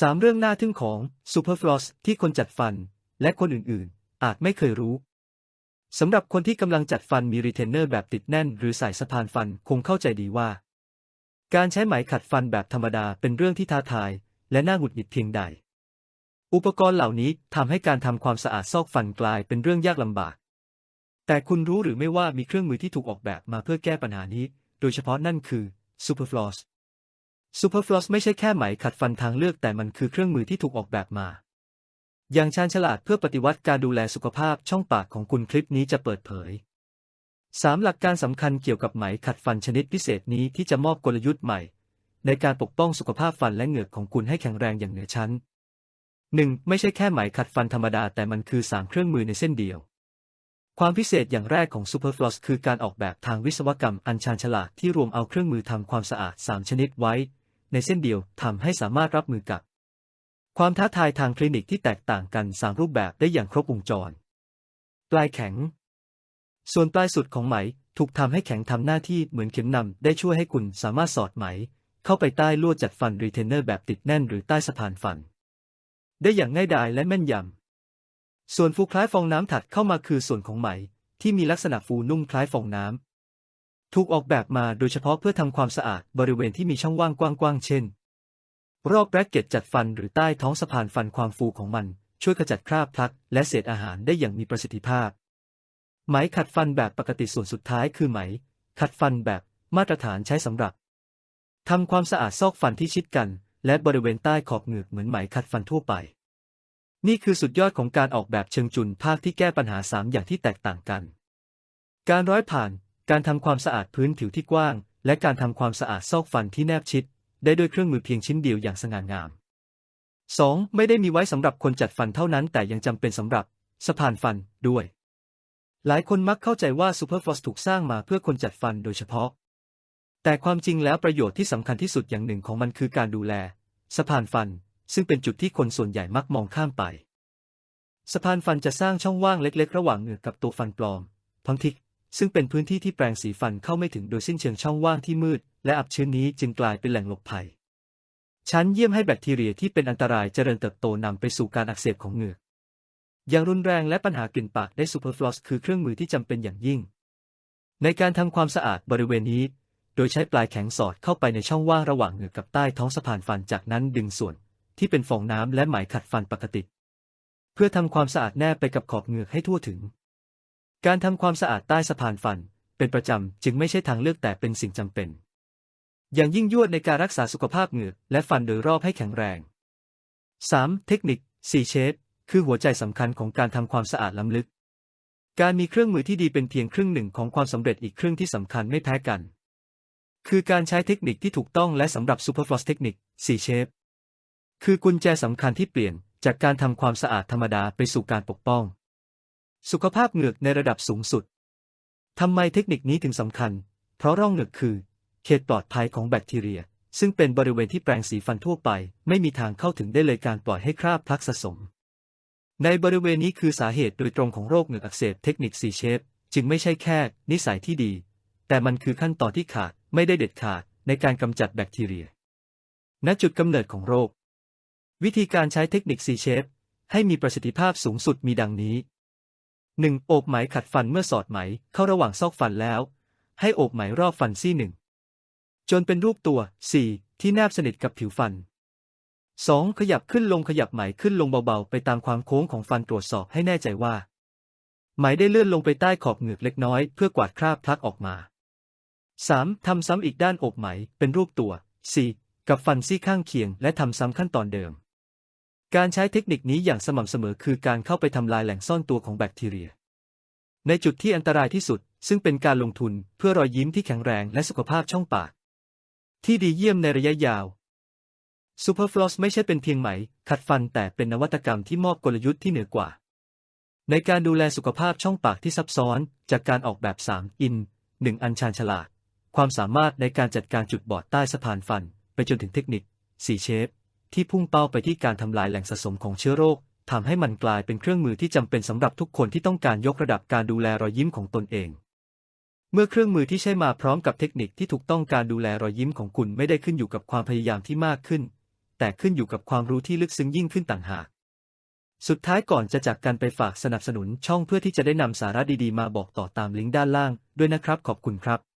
3. เรื่องน่าทึ่งของ Superfloss ที่คนจัดฟัน และคนอื่นๆ อาจไม่เคยรู้ สำหรับคนที่กำลังจัดฟันมีรีเทนเนอร์แบบติดแน่น หรือใส่สะพานฟันคงเข้าใจดีว่า การใช้ไหมขัดฟันแบบธรรมดาเป็นเรื่องที่ท้าทาย และน่าหงุดหงิดเพียงใด อุปกรณ์เหล่านี้ทำให้การทำความสะอาดซอกฟันกลายเป็นเรื่องยากลำบาก แต่คุณรู้หรือไม่ว่ามีเครื่องมือที่ถูกออกแบบมาเพื่อแก้ปัญหานี้ โดยเฉพาะนั่นคือ Superfloss Superfloss ไม่ใช่แค่ไหมขัดฟันทางเลือกแต่มันคือเครื่องมือที่ถูกออกแบบมา อย่างชาญฉลาดเพื่อปฏิวัติการดูแลสุขภาพช่องปากของคุณคลิปนี้จะเปิดเผย 3. หลักการสำคัญเกี่ยวกับไหมขัดฟันชนิดพิเศษนี้ที่จะมอบกลยุทธ์ใหม่ ในการปกป้องสุขภาพฟันและเหงือกของคุณให้แข็งแรงอย่างเหนือชั้น 1. ไม่ใช่แค่ไหมขัดฟันธรรมดาแต่มันคือ 3 เครื่องมือในเส้นเดียว ความพิเศษอย่างแรกของ Superfloss คือการออกแบบทางวิศวกรรมอันชาญฉลาดที่รวมเอาเครื่องมือทำความสะอาด 3 ชนิดไว้ ในเส้นเดียวทำให้สามารถรับมือกับ ความท้าทายทางคลินิกที่แตกต่างกัน3รูปแบบได้อย่างครบวงจร ปลายแข็ง ส่วนปลายสุดของไหมถูกทำให้แข็งทำหน้าที่เหมือนเข็มนำได้ช่วยให้คุณสามารถสอดไหม เข้าไปใต้ลวดจัดฟันรีเทนเนอร์แบบติดแน่นหรือใต้สะพานฟัน ได้อย่างง่ายดายและแม่นยำ ส่วนฟูคล้ายฟองน้ำถัดเข้ามาคือส่วนของไหมที่มีลักษณะฟูนุ่มคล้ายฟองน้ำ ถูกออกแบบมาโดยเฉพาะเพื่อทำความสะอาดบริเวณที่มีช่องว่างกว้างๆ เช่น รอบแบรกเก็ตจัดฟันหรือใต้ท้องสะพานฟันความฟูของมัน ช่วยขจัดคราบพลัก และเศษอาหารได้อย่างมีประสิทธิภาพ ไหมขัดฟันแบบปกติส่วนสุดท้ายคือไหม ขัดฟันแบบมาตรฐานใช้สำหรับทำความสะอาดซอกฟันที่ชิดกัน และบริเวณใต้ขอบเหงือกเหมือนไหมขัดฟันทั่วไป นี่คือสุดยอดของการออกแบบเชิงจุนภาคที่แก้ปัญหาสามอย่างที่แตกต่างกัน การร้อยผ่าน การทำความสะอาดพื้นผิวที่กว้าง และการทำความสะอาดซอกฟันที่แนบชิด ได้ด้วยเครื่องมือเพียงชิ้นเดียวอย่างสง่างาม 2. ไม่ได้มีไว้สำหรับคนจัดฟันเท่านั้นแต่ยังจำเป็นสำหรับสะพานฟันด้วย หลายคนมักเข้าใจว่า Superfloss ถูกสร้างมาเพื่อคนจัดฟันโดยเฉพาะ แต่ความจริงแล้วประโยชน์ที่สำคัญที่สุดอย่างหนึ่งของมันคือการดูแล สะพานฟัน ซึ่งเป็นจุดที่คนส่วนใหญ่มักมองข้ามไป สะพานฟันจะสร้างช่องว่างเล็ก ๆ ระหว่างเหงือกกับตัวฟันปลอมพังทิก ซึ่งเป็นพื้นที่ที่แปรงสีฟันเข้าไม่ถึงโดยสิ้นเชิงช่องว่างที่มืด และอับชื้นนี้จึงกลายเป็นแหล่งหลบภัย ชั้นเยี่ยมให้แบคทีเรียที่เป็นอันตรายเจริญเติบโตนำไปสู่การอักเสบของเหงือกอย่างรุนแรงและปัญหากลิ่นปากได้ซูเปอร์ฟลอสคือเครื่องมือที่จำเป็นอย่างยิ่ง ในการทำความสะอาดบริเวณนี้ โดยใช้ปลายแข็งสอดเข้าไปในช่องว่างระหว่างเหงือกกับใต้ท้องสะพานฟันจากนั้นดึงส่วน ที่เป็นฟองน้ำและไหมขัดฟันปกติ เพื่อทำความสะอาดแนบไปกับขอบเหงือกให้ทั่วถึง การทำความสะอาดใต้สะพานฟัน เป็นประจำจึงไม่ใช่ทางเลือกแต่เป็นสิ่งจำเป็น อย่างยิ่งยวดในการรักษาสุขภาพเหงือกและฟันโดยรอบให้แข็งแรง 3. เทคนิค 4 เชฟคือหัวใจสำคัญของการทำความสะอาดล้ำลึก การมีเครื่องมือที่ดีเป็นเพียงครึ่งหนึ่งของความสำเร็จอีกครึ่งที่สำคัญไม่แพ้กัน คือการใช้เทคนิคที่ถูกต้องและสำหรับ Superfloss เทคนิค 4 เชฟคือกุญแจสำคัญที่เปลี่ยนจากการทำความสะอาดธรรมดาไปสู่การปกป้อง สุขภาพเหงือกในระดับสูงสุด ทำไมเทคนิคนี้ถึงสำคัญ เพราะร่องเหงือกคือ เขตปลอดภัยของแบคทีเรีย ซึ่งเป็นบริเวณที่แปรงสีฟันทั่วไป ไม่มีทางเข้าถึงได้เลยการปล่อยให้คราบพลักสะสม ในบริเวณนี้คือสาเหตุโดยตรงของโรคเหงือกอักเสบเทคนิคซีเชฟจึงไม่ใช่แค่ นิสัยที่ดี แต่มันคือขั้นตอนที่ขาดไม่ได้เด็ดขาดในการกำจัดแบคทีเรีย ณ จุดกำเนิดของโรค วิธีการใช้เทคนิคซีเชฟให้มีประสิทธิภาพสูงสุดมีดังนี้ 1. โอบไหมขัดฟันเมื่อสอดไหมเข้าระหว่างซอกฟันแล้ว ให้โอบไหมรอบฟันซี่หนึ่งจนเป็นรูปตัว 4. ที่แนบสนิทกับผิวฟัน 2. ขยับขึ้นลงขยับไหมขึ้นลงเบาๆ ไปตามความโค้งของฟันตรวจสอบให้แน่ใจว่า ไหมได้เลื่อนลงไปใต้ขอบเหงือกเล็กน้อยเพื่อกวาดคราบพลักออกมา 3. ทำซ้ำอีกด้านอบไหมเป็นรูปตัว 4. กับฟันซี่ข้างเคียง และทำซ้ำขั้นตอนเดิม การใช้เทคนิคนี้อย่างสม่ำเสมอคือการเข้าไปทำลายแหล่งซ่อนตัวของแบคทีเรีย ในจุดที่อันตรายที่สุด ซึ่งเป็นการลงทุนเพื่อรอยยิ้มที่แข็งแรงและสุขภาพช่องปาก ที่ดีเยี่ยมในระยะยาว Superfloss ไม่ใช่เป็นเพียงไหม ขัดฟันแต่เป็นนวัตกรรมที่มอบกลยุทธ์ที่เหนือกว่า ในการดูแลสุขภาพช่องปากที่ซับซ้อน จากการออกแบบ 3 อิน 1 อันชาญฉลาด ความสามารถในการจัดการจุดบอดใต้สะพานฟัน ไปจนถึงเทคนิค 4 เชฟ ที่พุ่งเป้าไปที่การทำลายแหล่งสะสมของเชื้อโรคทำให้มันกลายเป็นเครื่องมือที่จำเป็นสำหรับทุกคนที่ต้องการยกระดับการดูแลรอยยิ้มของตนเอง เมื่อเครื่องมือที่ใช้มาพร้อมกับเทคนิคที่ถูกต้องการดูแลรอยยิ้มของคุณไม่ได้ขึ้นอยู่กับความพยายามที่มากขึ้น แต่ขึ้นอยู่กับความรู้ที่ลึกซึ้งยิ่งขึ้นต่างหาก สุดท้ายก่อนจะจากกันไปฝากสนับสนุนช่องเพื่อที่จะได้นำสาระดีๆ มาบอกต่อตามลิงก์ด้านล่าง ด้วยนะครับขอบคุณครับ